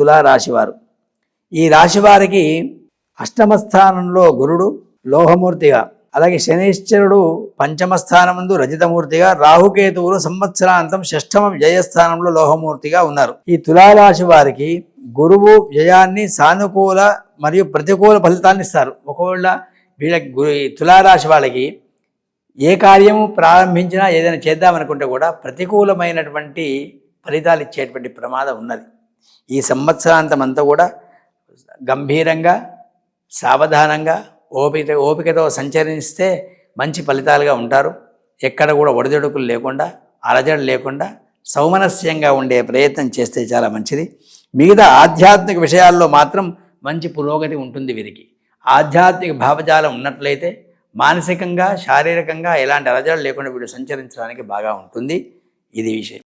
తులారాశివారు. ఈ రాశివారికి అష్టమ స్థానంలో గురుడు లోహమూర్తిగా అలాగే శనీశ్వరుడు పంచమ స్థానముందు రజితమూర్తిగా రాహుకేతువులు సంవత్సరాంతం షష్టమ వ్యయస్థానంలో లోహమూర్తిగా ఉన్నారు. ఈ తులారాశి వారికి గురువు వ్యయాన్ని సానుకూల మరియు ప్రతికూల ఫలితాన్ని ఇస్తారు. ఒకవేళ వీళ్ళకి గురు తులారాశి వాళ్ళకి ఏ కార్యము ప్రారంభించినా ఏదైనా చేద్దామనుకుంటే కూడా ప్రతికూలమైనటువంటి ఫలితాలు ఇచ్చేటువంటి ప్రమాదం ఉన్నది. ఈ సంవత్సరాంతం అంతా కూడా గంభీరంగా సావధానంగా ఓపిక ఓపికతో సంచరిస్తే మంచి ఫలితాలుగా ఉంటారు. ఎక్కడ కూడా ఒడిదొడుకులు లేకుండా అలజడి లేకుండా సౌమనస్యంగా ఉండే ప్రయత్నం చేస్తే చాలా మంచిది. మిగతా ఆధ్యాత్మిక విషయాల్లో మాత్రం మంచి పురోగతి ఉంటుంది వీరికి. ఆధ్యాత్మిక భావజాలం ఉన్నట్లయితే మానసికంగా శారీరకంగా ఎలాంటి అలజడి లేకుండా వీడు సంచరించడానికి బాగా ఉంటుంది. ఇది విషయం